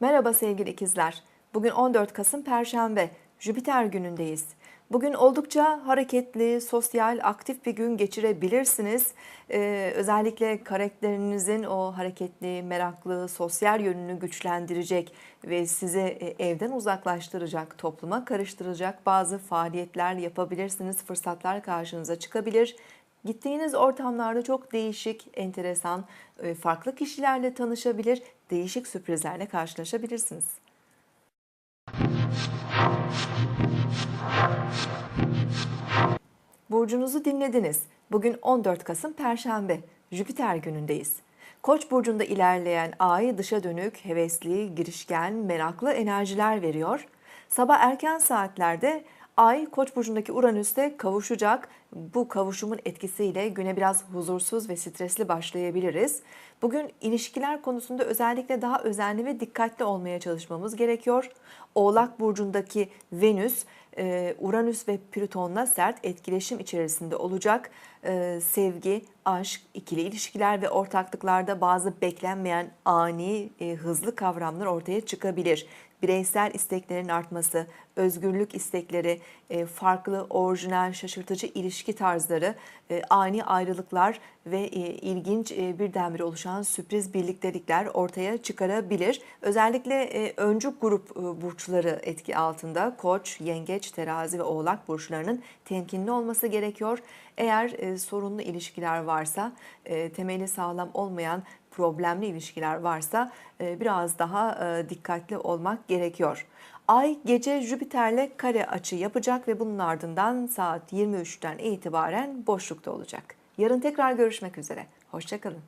Merhaba sevgili ikizler. Bugün 14 Kasım Perşembe, Jüpiter günündeyiz. Bugün oldukça hareketli, sosyal, aktif bir gün geçirebilirsiniz. Ee, özellikle karakterinizin o hareketli, meraklı, sosyal yönünü güçlendirecek ve sizi e, evden uzaklaştıracak, topluma karıştıracak bazı faaliyetler yapabilirsiniz. Fırsatlar karşınıza çıkabilir. Gittiğiniz ortamlarda çok değişik, enteresan, e, farklı kişilerle tanışabilir, değişik sürprizlerle karşılaşabilirsiniz. Burcunuzu dinlediniz. Bugün 14 Kasım Perşembe, Jüpiter günündeyiz. Koç burcunda ilerleyen ay dışa dönük, hevesli, girişken, meraklı enerjiler veriyor. Sabah erken saatlerde Ay Koç burcundaki Uranüs'te kavuşacak. Bu kavuşumun etkisiyle güne biraz huzursuz ve stresli başlayabiliriz. Bugün ilişkiler konusunda özellikle daha özenli ve dikkatli olmaya çalışmamız gerekiyor. Oğlak burcundaki Venüs e, Uranüs ve Plüton'la sert etkileşim içerisinde olacak. E, sevgi, aşk, ikili ilişkiler ve ortaklıklarda bazı beklenmeyen ani, e, hızlı kavramlar ortaya çıkabilir. Bireysel isteklerin artması, özgürlük istekleri, farklı, orijinal, şaşırtıcı ilişki tarzları, ani ayrılıklar ve ilginç birdenbire oluşan sürpriz birliktelikler ortaya çıkarabilir. Özellikle öncü grup burçları etki altında Koç, Yengeç, Terazi ve Oğlak burçlarının temkinli olması gerekiyor. Eğer sorunlu ilişkiler varsa, temeli sağlam olmayan problemli ilişkiler varsa biraz daha dikkatli olmak gerekiyor. Ay gece Jüpiter'le kare açı yapacak ve bunun ardından saat 23'ten itibaren boşlukta olacak. Yarın tekrar görüşmek üzere. Hoşçakalın.